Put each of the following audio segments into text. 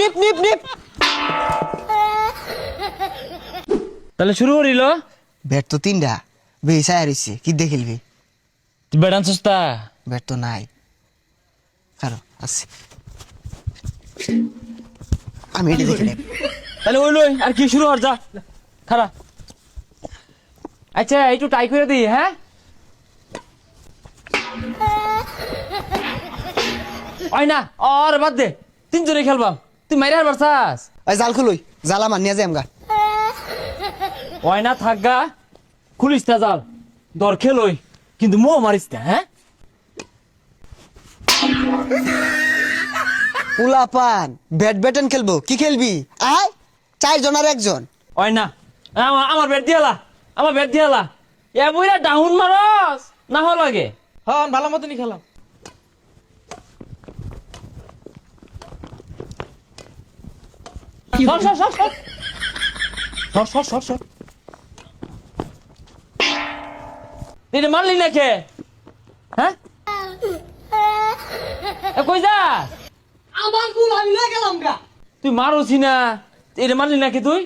নিপ নিপ নিপ। তাহলে শুরু করিল? ব্যাট তো তিনটা। বেসায় কি দিয়ে খেলবি? তুই বেড়ান সস্তা ব্যাট তো নাই। কারও আছে আমি এটা দেখে নেব। তাহলে ওই লই আর কি শুরু হর যা। খারা। আচ্ছা একটু টাই করে দিই হ্যাঁ? ওই না আর বাদ দে। তিনজনে খেলবাম তুই মাইরে হারবার চাস? ওই জাল খুলুই জালা মানিয়া যাই আমগা। ওই না থাকগা খুলিস তা জাল। দর খেলই। কিন্তু মো মারিস না হ্যাঁ? উলাপান ব্যাট ব্যাটন খেলব। কি খেলবি? আয় চারজন আর একজন। ওই না আমার আমার বেড দিয়ালা আমার বেড দিয়ালা এ বইরা ডাউন মারস। না হওয়া লাগে। হ্যাঁ ভালো মতনই খেলাম। সর সর সর সর সর সর সর সর এটা মারলি না কে হ্যাঁ এ, কই যাস আমার গুল আমি না গেলাম গা তুই মারোছি না? এটা মারলি নাকি তুই?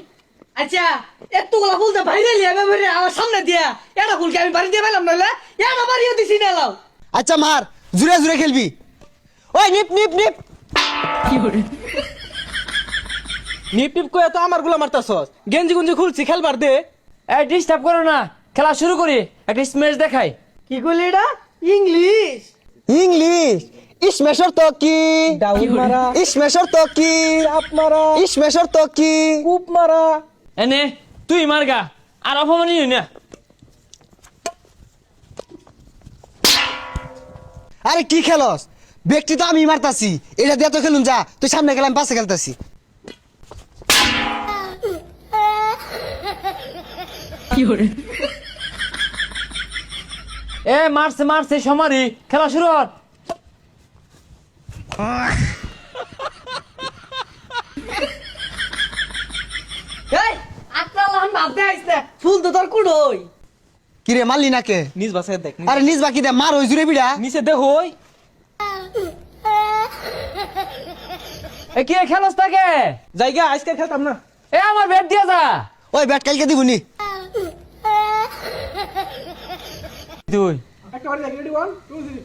আচ্ছা এতগুলা ফুল তো বাইরে লিয়ে এবারে আমার সামনে দিয়া। এটা ফুলকে আমি বাড়ি দিয়ে পেলাম নইলে এটা বাড়িও দিছি না লাও আচ্ছা মার। জুড়ে জুড়ে খেলবি। ওই নিপ নিপ নিপ। নিপ টিপ কয়ে তো আমারগুলা মারতাছস। গেঞ্জি গুঞ্জি খুলছি খেলবার দে। এই ডিস্টার্ব করো না। খেলা শুরু করি। একটা স্ম্যাচ দেখাই। কি কইলি এটা? ইংলিশ। ইংলিশ। ইসমেশর তো কি? ডাউন মারা। ইসমেশর তো কি? চাপ মারা। ইসমেশর তো কি? কূপ মারা। এনে তুই মারগা আর অপমানি না। আরে কি খেলস? ব্যক্তি তো আমি মারতাছি। এটা দিয়ে তো খেলুন যা। তুই সামনে গেলাম পাশে খেলতাছি। এ মারছে মারছে সমারি খেলা শুরু আইছে ফুল তো তোর কুড়ই কি রে মারলি না কে নিজ বাসে দেখ আরে নিজ বাকি দে মার ওই জুড়ে বিড়া। নিচে দে হই। এ কি খেলস তাকে? জায়গা আজকে খেলতাম না। এ আমার ব্যাট দিয়ে যা। ওই ব্যাট কালকে দিবনি। তুই একটা বাড়ি রেডি ওয়ান টু থ্রি